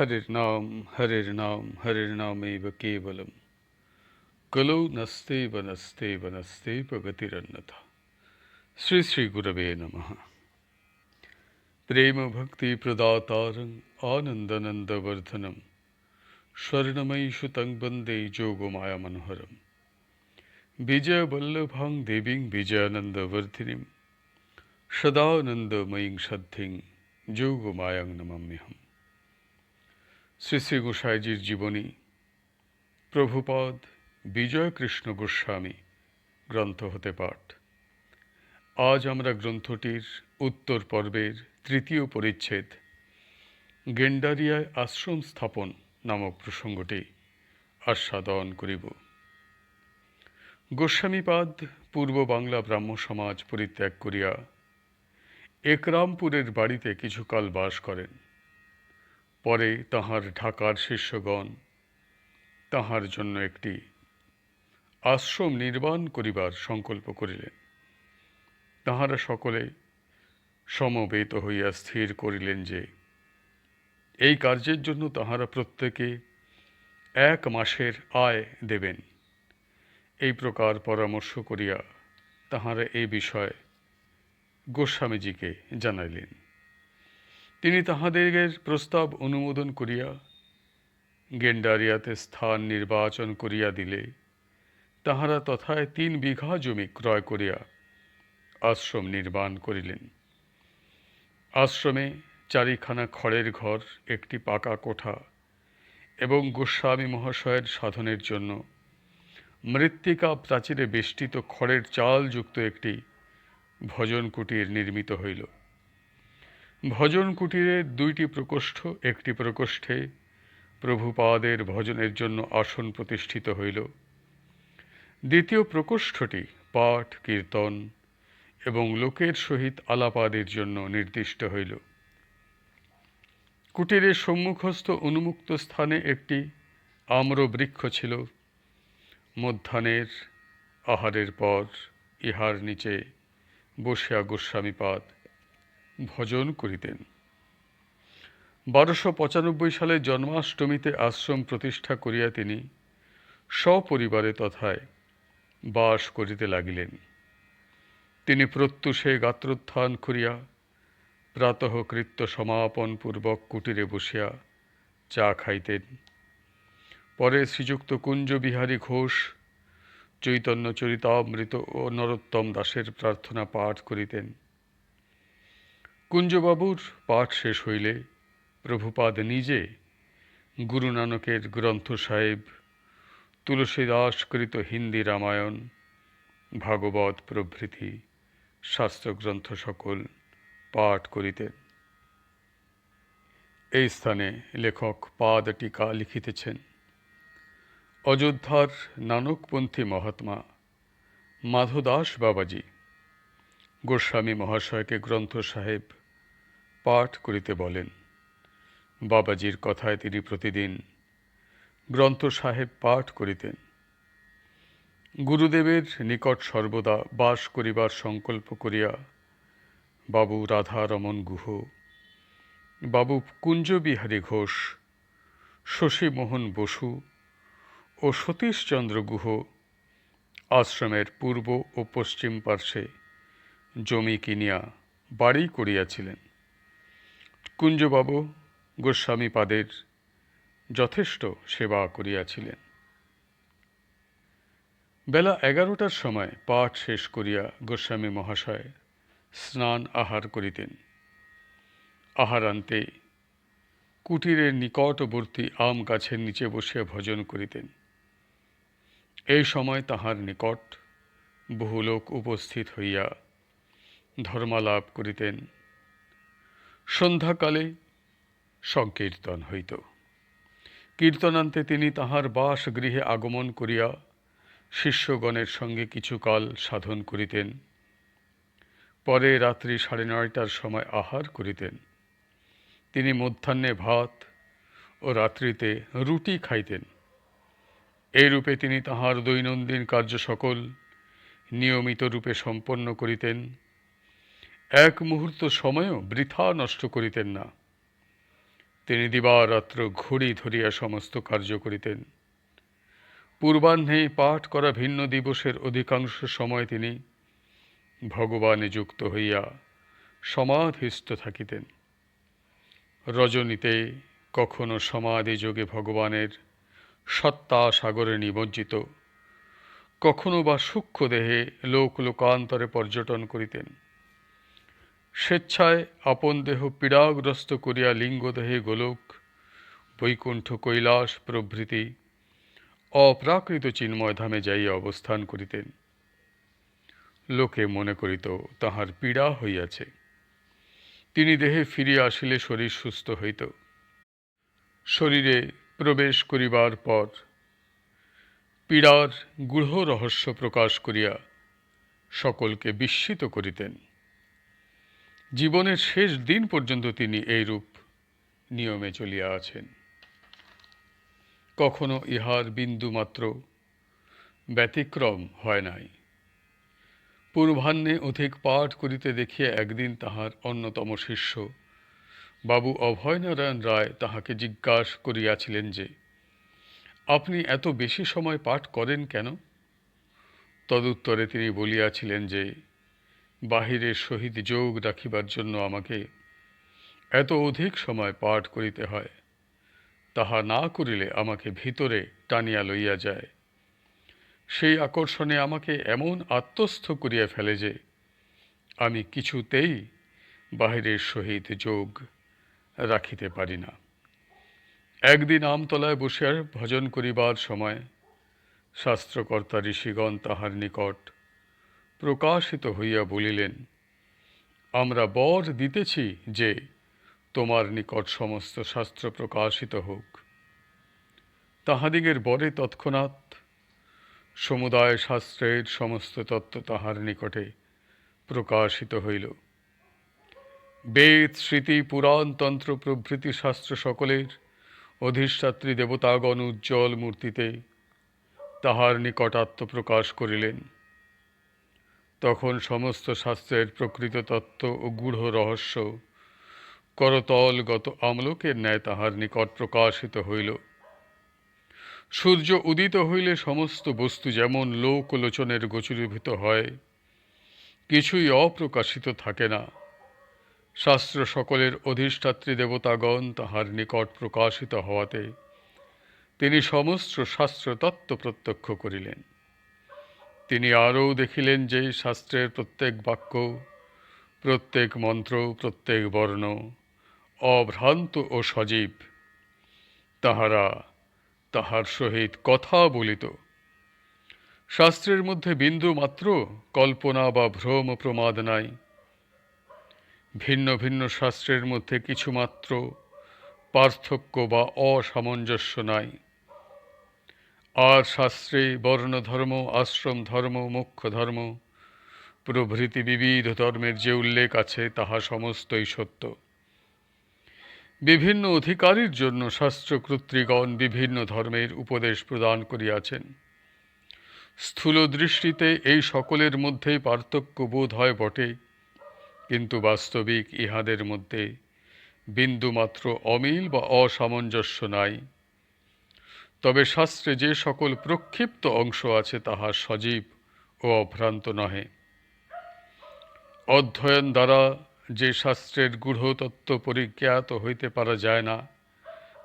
हरिर्नाम हरिर्नाम हरिर्नामेव केवलम। कलौ नस्ते वनस्ते वनस्ते प्रगतिरन्नथा श्री श्री गुरवे नम। प्रेम भक्ति प्रदातारं आनंद नंदवर्धन शरणमयीषु तंग वंदे आनन्दनन्दवर्धनं स्वर्णमयीशुतं वंदे जोगमायामनोहरं विजयवल्लभां देवीं सदानंदमयी श्रद्धि श्रद्धिं जोगमायां नमाम्यहम्। শ্রী শ্রী গোসাইজির জীবনী, প্রভুপদ বিজয়কৃষ্ণ গোস্বামী, গ্রন্থ হতে পাঠ। আজ আমরা গ্রন্থটির উত্তর পর্বের তৃতীয় পরিচ্ছেদ, গেন্ডারিয়ায় আশ্রম স্থাপন নামক প্রসঙ্গটি আস্বাদন করিব। গোস্বামীপাদ পূর্ব বাংলা ব্রাহ্ম সমাজ পরিত্যাগ করিয়া একরামপুরের বাড়িতে কিছুকাল বাস করেন। পরে তাহার ঢাকার শিষ্যগণ তাহার জন্য একটি আশ্রম নির্মাণ করিবার সংকল্প করিলেন। তাহারা সকলে সমবেত হইয়া স্থির করিলেন যে, এই কার্যের জন্য তাহারা প্রত্যেকে এক মাসের আয় দেবেন। এই প্রকার পরামর্শ করিয়া তাহারা এই বিষয়ে গোস্বামীজিকে জানাইলেন। তিনি তাহাদের প্রস্তাব অনুমোদন করিয়া গেন্ডারিয়াতে স্থান নির্বাচন করিয়া দিলে, তাহারা তথায় তিন বিঘা জমি ক্রয় করিয়া আশ্রম নির্মাণ করিলেন। আশ্রমে চারিখানা খড়ের ঘর, একটি পাকা কোঠা এবং গোস্বামী মহাশয়ের সাধনের জন্য মৃত্তিকা প্রাচীরে বেষ্টিত খড়ের চালযুক্ত একটি ভজন কুটির নির্মিত হইল। ভজন কুটিরের দুইটি প্রকোষ্ঠ, একটি প্রকোষ্ঠে প্রভুপাদের ভজনের জন্য আসন প্রতিষ্ঠিত হইল। দ্বিতীয় প্রকোষ্ঠটি পাঠ, কীর্তন এবং লোকের সহিত আলাপাদের জন্য নির্দিষ্ট হইল। কুটিরের সম্মুখস্থ উন্মুক্ত স্থানে একটি আম্র বৃক্ষ ছিল। মধ্যাহ্নের আহারের পর ইহার নিচে বসিয়া গোস্বামীপাদ ভজন করিতেন। বারোশো পঁচানব্বই সালে জন্মাষ্টমীতে আশ্রম প্রতিষ্ঠা করিয়া তিনি সপরিবারে তথায় বাস করিতে লাগিলেন। তিনি প্রত্যুষে গাত্রোত্থান করিয়া প্রাতঃকৃত্য সমাপন পূর্বক কুটিরে বসিয়া চা খাইতেন। পরে শ্রীযুক্ত কুঞ্জবিহারী ঘোষ, চৈতন্য চরিতামৃত ও নরোত্তম দাসের প্রার্থনা পাঠ করিতেন। কুঞ্জবাবুর পাঠ শেষ হইলে প্রভুপাদ নিজে গুরু নানকের গ্রন্থ সাহেব তুলসীদাস তুলসীদাসকৃত হিন্দি রামায়ণ, ভাগবত প্রভৃতি, শাস্ত্রগ্রন্থ সকল পাঠ করিতেন। এই স্থানে লেখক পাদ টিকা লিখিতেছেন, অযোধ্যার নানকপন্থী মহাত্মা মাধদাস বাবাজি, গোস্বামী মহাশয়কে গ্রন্থ সাহেব পাঠ করিতে বলেন। বাবাজির কথায় তিনি প্রতিদিন গ্রন্থ সাহেব পাঠ করিতেন। গুরুদেবের নিকট সর্বদা বাস করিবার সংকল্প করিয়া বাবু রাধারমন গুহ, বাবু কুঞ্জবিহারী ঘোষ, শশীমোহন বসু ও সতীশচন্দ্র গুহ আশ্রমের পূর্ব ও পশ্চিম পার্শ্বে জমি কিনিয়া বাড়ি করিয়াছিলেন। কুঞ্জবাবু গোস্বামীপাদের যথেষ্ট সেবা করিয়াছিলেন। বেলা এগারোটার সময় পাঠ শেষ করিয়া গোস্বামী মহাশয় স্নান আহার করিতেন। আহারান্তে কুটিরের নিকটবর্তী আম গাছের নিচে বসিয়া ভজন করিতেন। এই সময় তাহার নিকট বহু লোক উপস্থিত হইয়া ধর্মালাপ করিতেন। সন্ধ্যাকালে সংকীর্তন হইত। কীর্তনান্তে তিনি তাহার বাসগৃহে আগমন করিয়া শিষ্যগণের সঙ্গে কিছুকাল সাধন করিতেন। পরে রাত্রি সাড়ে নয়টার সময় আহার করিতেন। তিনি মধ্যাহ্নে ভাত ও রাত্রিতে রুটি খাইতেন। এই রূপে তিনি তাহার দৈনন্দিন কার্য সকল নিয়মিত রূপে সম্পন্ন করিতেন। এক মুহূর্ত সময়ও বৃথা নষ্ট করিতেন না। তিনি দিবারাত্র ঘড়ি ধরিয়া সমস্ত কার্য করিতেন। পূর্বাহ্নে পাঠ করা ভিন্ন দিবসের অধিকাংশ সময় তিনি ভগবানে যুক্ত হইয়া সমাধিস্থ থাকিতেন। রজনীতে কখনো সমাধি যোগে ভগবানের সত্তা সাগরে নিমজ্জিত, কখনো বা সূক্ষ্ম দেহে লোক লোকান্তরে পর্যটন করিতেন। স্বেচ্ছায় আপন দেহ পীড়াগ্রস্ত করিয়া লিঙ্গদেহে গোলক, বৈকুণ্ঠ কৈলাস প্রভৃতি, অপ্রাকৃত চিন্ময় ধামে যাইয়া অবস্থান করিতেন। লোকে মনে করিত, তাহার পীড়া হইয়াছে। তিনি দেহে ফিরিয়া আসিলে শরীর সুস্থ হইত। শরীরে প্রবেশ করিবার পর পীড়ার গূঢ় রহস্য প্রকাশ করিয়া সকলকে বিস্মিত করিতেন। জীবনের শেষ দিন পর্যন্ত তিনি এইরূপ নিয়মে চলিয়া আছেন। কখনো ইহার বিন্দুমাত্র ব্যতিক্রম হয় নাই। পূর্বাহ্নে অধিক পাঠ করিতে দেখিয়া একদিন তাহার অন্যতম শিষ্য বাবু অভয়নারায়ণ রায় তাহাকে জিজ্ঞাসা করিয়াছিলেন যে, আপনি এত বেশি সময় পাঠ করেন কেন? তদুত্তরে তিনি বলিয়াছিলেন যে বাহিরের সহিত যোগ রাখিবার জন্য আমাকে এত অধিক সময় পাঠ করিতে হয়, তাহা না করিলে আমাকে ভিতরে টানিয়া লইয়া যায়। সেই আকর্ষণে আমাকে এমন আত্মস্থ করিয়া ফেলে যে, আমি কিছুতেই বাহিরের সহিত যোগ রাখিতে পারি না। একদিন আমতলায় বসিয়া ভজন করিবার সময়, শাস্ত্রকর্তা ঋষিগণ তাহার নিকট প্রকাশিত হইয়া বলিলেন, আমরা বর দিতেছি যে তোমার নিকট সমস্ত শাস্ত্র প্রকাশিত হোক। তাহাদিগের বরে তৎক্ষণাৎ সমুদায় শাস্ত্রের সমস্ত তত্ত্ব তাহার নিকটে প্রকাশিত হইল। বেদ, স্মৃতি, পুরাণ, তন্ত্র, প্রভৃতি শাস্ত্র সকলের অধিষ্ঠাত্রী দেবতাগণ উজ্জ্বল মূর্তিতে তাহার নিকট আত্মপ্রকাশ করিলেন। তখন সমস্ত শাস্ত্রের প্রকৃত তত্ত্ব ও গূঢ় রহস্য করতলগত আমলোকের ন্যায় তাহার নিকট প্রকাশিত হইল। সূর্য উদিত হইলে সমস্ত বস্তু যেমন লোকলোচনের গোচরীভূত হয়, কিছুই অপ্রকাশিত থাকে না। শাস্ত্র সকলের অধিষ্ঠাত্রী দেবতাগণ তাহার নিকট প্রকাশিত হওয়াতে তিনি সমস্ত শাস্ত্র তত্ত্ব প্রত্যক্ষ করিলেন। তিনি আরও দেখিলেন যে শাস্ত্রের প্রত্যেক বাক্য, প্রত্যেক মন্ত্র, প্রত্যেক বর্ণ অভ্রান্ত ও সজীব। তাহারা তাহার সহিত কথা বলিত। শাস্ত্রের মধ্যে বিন্দু মাত্র, কল্পনা বা ভ্রম প্রমাদ নাই। ভিন্ন ভিন্ন শাস্ত্রের মধ্যে কিছুমাত্র পার্থক্য বা অসামঞ্জস্য নাই। আর শাস্ত্রে বর্ণধর্ম, আশ্রম ধর্ম, মুখ্য ধর্ম। প্রভৃতি বিবিধ ধর্মের যে উল্লেখ আছে, তাহা সমস্তই সত্য। বিভিন্ন অধিকারীর জন্য শাস্ত্র শাস্ত্রকর্তৃগণ বিভিন্ন ধর্মের উপদেশ প্রদান করিয়াছেন। স্থূল দৃষ্টিতে এই সকলের মধ্যেই পার্থক্য বোধ হয় বটে, কিন্তু বাস্তবিক ইহাদের মধ্যে বিন্দুমাত্র অমিল বা অসামঞ্জস্য নাই। তবে শাস্ত্রে যে সকল প্রক্ষিপ্ত অংশ আছে তাহা সজীব ও অভ্রান্ত নহে। অধ্যয়ন দ্বারা যে শাস্ত্রের গূঢ়তত্ত্ব পরিজ্ঞাত হইতে পারা যায় না,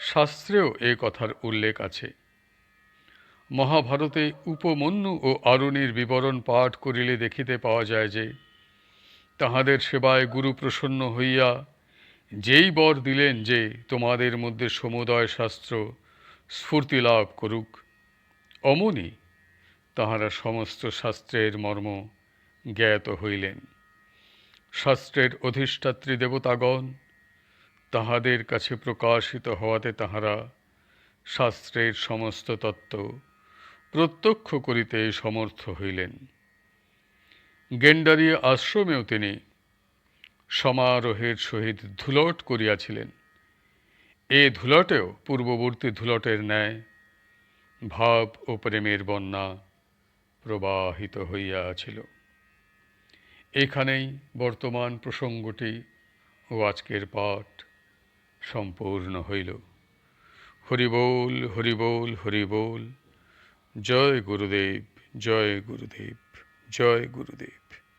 শাস্ত্রেও এ কথার উল্লেখ আছে। মহাভারতে উপমন্যু ও আরুণীর বিবরণ পাঠ করিলে দেখিতে পাওয়া যায় যে, তাহাদের সেবায় গুরু প্রসন্ন হইয়া যেই বর দিলেন যে, তোমাদের মধ্যে সমুদয় শাস্ত্র স্ফূর্তি লাভ করুক। অমনি তাহারা সমস্ত শাস্ত্রের মর্ম জ্ঞাত হইলেন। শাস্ত্রের অধিষ্ঠাত্রী দেবতাগণ তাহাদের কাছে প্রকাশিত হওয়াতে তাহারা শাস্ত্রের সমস্ত তত্ত্ব প্রত্যক্ষ করিতে সমর্থ হইলেন। গেন্ডারি আশ্রমেও তিনি সমারোহের সহিত ধুলট করিয়াছিলেন। এ ধুলটেও পূর্ববর্তী ধুলটের ন্যায়, ভাব ও প্রেমের বন্যা প্রবাহিত হইয়াছিল। এখানেই বর্তমান প্রসঙ্গটি ও আজকের পাঠ সম্পূর্ণ হইল। হরিবোল হরিবোল হরিবোল, জয় গুরুদেব জয় গুরুদেব জয় গুরুদেব।